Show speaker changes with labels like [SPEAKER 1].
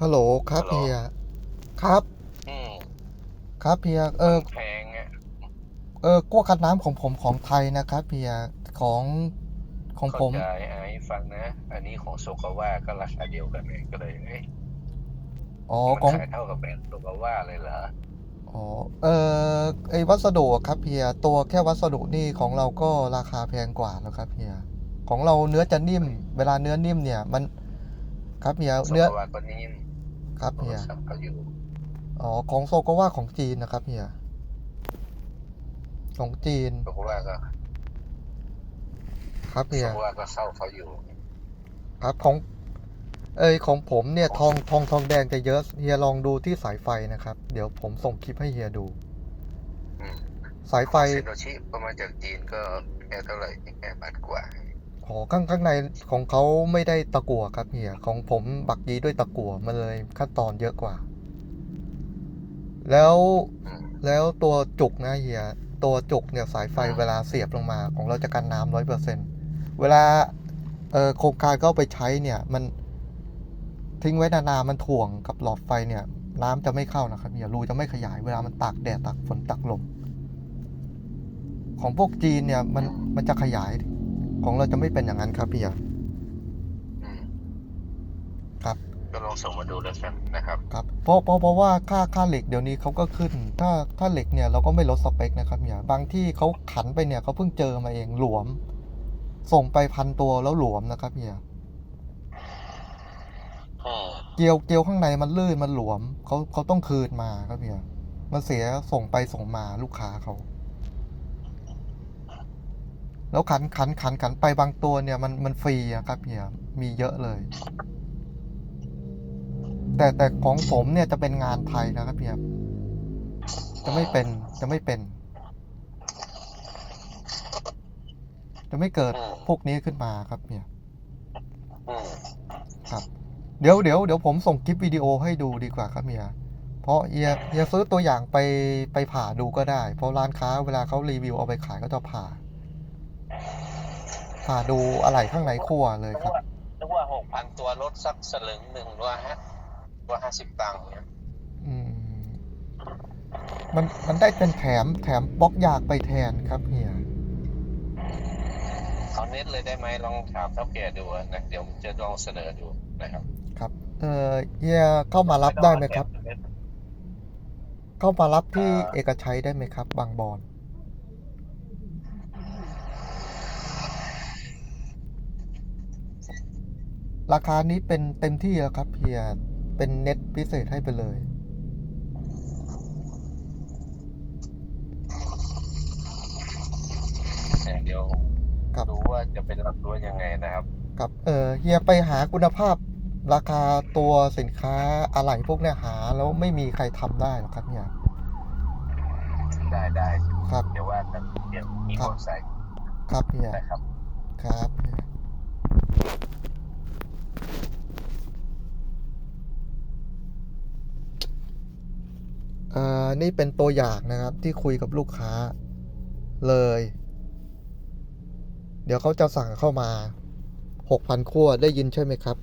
[SPEAKER 1] ฮัลโหลครับ
[SPEAKER 2] ฮัลโหล
[SPEAKER 1] เฮียครับ
[SPEAKER 2] อืม
[SPEAKER 1] ครับเฮียเออ
[SPEAKER 2] แพงอะ
[SPEAKER 1] เออกั้วกันน้ำของผมของไทยนะครับเฮียของของผ
[SPEAKER 2] เข้าม ใจไอ้ฟังนะ อันนี้ของโซกาวะก็ราคาเดียวกันเลยก็เลยเอ๊ะ
[SPEAKER 1] อ๋อ
[SPEAKER 2] มัน
[SPEAKER 1] ของ
[SPEAKER 2] ขายเท่ากับแบรนด์โซกาวะเลยเหรอ
[SPEAKER 1] อ๋อ เออไอวัสดุอะครับเฮียตัวแค่วัสดุนี่ของเราก็ราคาแพงกว่าแล้วครับเฮียของเราเนื้อจะนิ่ม เวลาเนื้อนิ่มเนี่ยมันครับเฮีย
[SPEAKER 2] โซ
[SPEAKER 1] เนื้อกา
[SPEAKER 2] วะก็นิ่ม
[SPEAKER 1] ครับ
[SPEAKER 2] โทร
[SPEAKER 1] เฮีย
[SPEAKER 2] ศัพท์ก็อยู่
[SPEAKER 1] อ๋อ ของโซก็ว่าของจีนนะครับเฮีย ของจีน
[SPEAKER 2] โซกาวะก็
[SPEAKER 1] ครับ
[SPEAKER 2] โซ
[SPEAKER 1] เฮีย
[SPEAKER 2] กาวะก็เข้าเขาอยู่
[SPEAKER 1] ครับของ เอยของผมเนี่ยทองทองทองแดงจะเยอะเฮียลองดูที่สายไฟนะครับ เดี๋ยวผมส่งคลิปให้เฮียดู
[SPEAKER 2] อืม
[SPEAKER 1] สายไฟ
[SPEAKER 2] เซโนชิก็มาจากจีนก็แค่เท่าไหร่แค่บาทกว่า
[SPEAKER 1] อ๋อข้างข้างในของเขาไม่ได้ตะกั่วครับเฮียของผมบักยีด้วยตะกั่วมันเลยขั้นตอนเยอะกว่า แล้ว
[SPEAKER 2] อืม
[SPEAKER 1] แล้วตัวจุกนะเฮียตัวจุกเนี่ยสายไฟ
[SPEAKER 2] อ่า
[SPEAKER 1] เวลาเสียบลงมาของเราจะกันน้ำร้อยเปอร์เซ็นเวลาเออโครงการเขาเอาไปใช้เนี่ย มันทิ้งไว้นานๆมันถ่วงกับหลอดไฟเนี่ย น้ำจะไม่เข้านะครับเฮียรูจะไม่ขยายเวลามันตากแดดตากฝนตากลมของพวกจีนเนี่ยมันมันจะขยาย ของเราจะไม่เป็นอย่างนั้นครับเฮีย
[SPEAKER 2] อืม
[SPEAKER 1] ครับ
[SPEAKER 2] ก็ลองส่งมาดูแล้วกันนะครับ
[SPEAKER 1] ครับเพราะเพราะเพราะว่าค่าค่าเหล็กเดี๋ยวนี้เขาก็ขึ้น ถ้าถ้าเหล็กเนี่ยเราก็ไม่ลดสเปคนะครับเนี่ยบางที่เขาขันไปเนี่ยเขาเพิ่งเจอมาเองหลวม ส่งไปพันตัวแล้วหลวมนะครับเนี่ย
[SPEAKER 2] อืม
[SPEAKER 1] เกลียวเกลียวข้างในมันลื่นมันหลวมเขาเขาต้องคืนมาครับเนี่ยมันเสียส่งไปส่งมาลูกค้าเขา แล้วขันขันขันขันไปบางตัวเนี่ยมันมันฟรีอะครับเนี่ยมีเยอะเลย แต่แต่ของผมเนี่ยจะเป็นงานไทยนะครับเนี่ยจะไม่เป็นจะไม่เป็น จะไม่เกิด
[SPEAKER 2] อืม
[SPEAKER 1] พวกนี้ขึ้นมาครับเนี่ย
[SPEAKER 2] อืม
[SPEAKER 1] ครับ เดี๋ยวเดี๋ยวเดี๋ยวผมส่งคลิปวิดีโอให้ดูดีกว่าครับเฮียเพราะเฮียเฮียซื้อตัวอย่างไปไปผ่าดูก็ได้ เพราะร้านค้าเวลาเขารีวิวเอาไปขายก็จะผ่า ผ่าดูอะไรข้างในขั้วเลย
[SPEAKER 2] นึก
[SPEAKER 1] ครับ
[SPEAKER 2] ว่านึกว่าหกพันตัวลดสักสลึงหนึ่งร้อยฮะร้อยห้าสิบตังค์เนี่ย
[SPEAKER 1] อืมมันมันได้เป็นแถมแถมบล็อกยากไปแทนครับเฮีย
[SPEAKER 2] เอาเน็ตเลยได้ไหมลองถามเท่าแก่ดูนะเดี๋ยวผมจะลองเสนอดูนะครับ
[SPEAKER 1] ครับ เออเฮียเข้ามารับได้ไหมครับ เข้ามารับที่
[SPEAKER 2] อ่า
[SPEAKER 1] เอกชัยได้ไหมครับ บางบอน ราคานี้เป็นเต็มที่แล้วครับเฮียเป็นเน็ตพิเศษให้ไปเลย
[SPEAKER 2] เนี่ยเดี๋ยว
[SPEAKER 1] ครับ
[SPEAKER 2] ดูว่าจะเป็นรับรู้ยังไงนะครับ
[SPEAKER 1] ครับเออเฮียไปหาคุณภาพ ราคาตัวสินค้าอะไหล่พวกเนี้ยหา แล้วไม่มีใครทำได้หรอกครับเฮีย
[SPEAKER 2] ได้ได้
[SPEAKER 1] ครับ
[SPEAKER 2] เดี๋ยวว่ากันเดี๋ยวมี
[SPEAKER 1] ครั
[SPEAKER 2] ค
[SPEAKER 1] บ
[SPEAKER 2] นใส่
[SPEAKER 1] ครับเฮีย
[SPEAKER 2] นะครับ
[SPEAKER 1] ครับเฮียเอ่อ นี่เป็นตัวอย่างนะครับที่คุยกับลูกค้าเลย เดี๋ยวเขาจะสั่งเข้ามาหกพันขั้วได้ยินใช่ไหมครับ